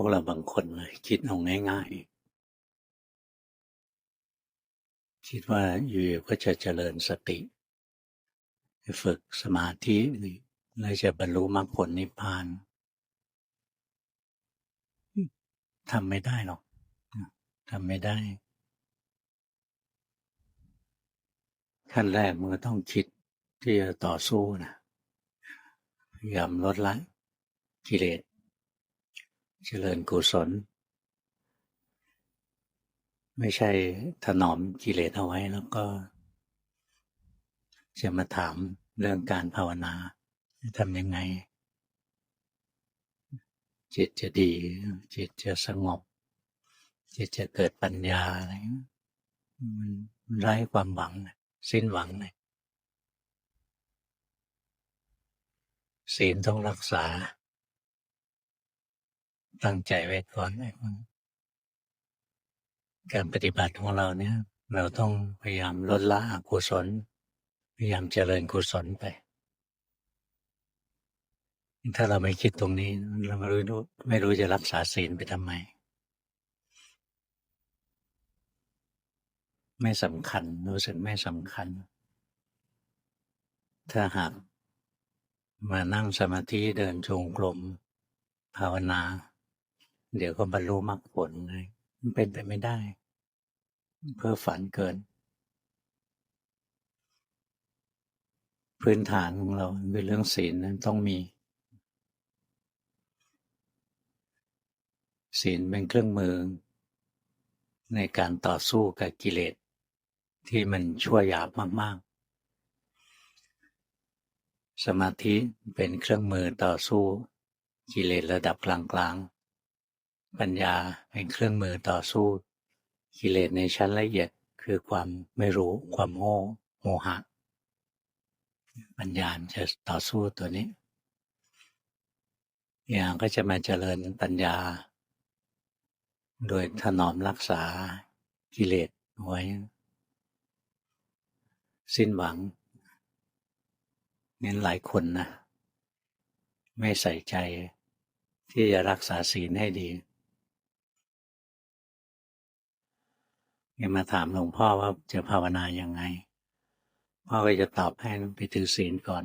วกเราบางคนเลยคิดเอาง่าย ๆ คิดว่าอยู่ก็จะเจริญสติ ฝึกสมาธิแล้วจะบรรลุมรรคผลนิพพานทำไม่ได้หรอกทำไม่ได้ ขั้นแรกมันก็ต้องคิดที่จะต่อสู้นะพยายามลดละกิเลส เจริญกุศล ไม่ใช่ถนอมกิเลสเอาไว้ แล้วก็จะมาถามเรื่องการภาวนาทำยังไง จิตจะดี จิตจะสงบ จิตจะเกิดปัญญาอะไรมันไร้ความหวัง สิ้นหวังเลยศีลต้องรักษา ตั้งใจไว้ก่อนไอ้คนการปฏิบัติของเราเนี่ย เราต้องพยายามลดละอกุศล พยายามเจริญกุศลไป ถ้าเราไม่คิดตรงนี้ เราไม่รู้ไม่รู้จะรักษาศีลไปทำไม ไม่สำคัญรู้สึกไม่สำคัญ ถ้าหากมานั่งสมาธิเดินจงกรมภาวนา เดี๋ยวก็บรรลุมรรคผลเลยมันเป็นไปไม่ได้ เพื่อฝันเกิน พื้นฐานของเราคือเรื่องศีลนั้นต้องมี ศีลเป็นเครื่องมือ ในการต่อสู้กับกิเลส ที่มันชั่วหยาบมาก ๆ สมาธิเป็นเครื่องมือต่อสู้กิเลสระดับกลาง ๆ ปัญญาเป็นเครื่องมือต่อสู้ กิเลสในชั้นละเอียดคือความไม่รู้ความโง่โมหะ ปัญญาจะต่อสู้ตัวนี้อย่างก็จะมาเจริญปัญญา โดยถนอมรักษากิเลสไว้ สิ้นหวังเน้นหลายคนนะ ไม่ใส่ใจที่จะรักษาศีลให้ดี ยังมาถามหลวงพ่อว่าจะภาวนายังไง พ่อก็จะตอบให้ไปถือศีลก่อน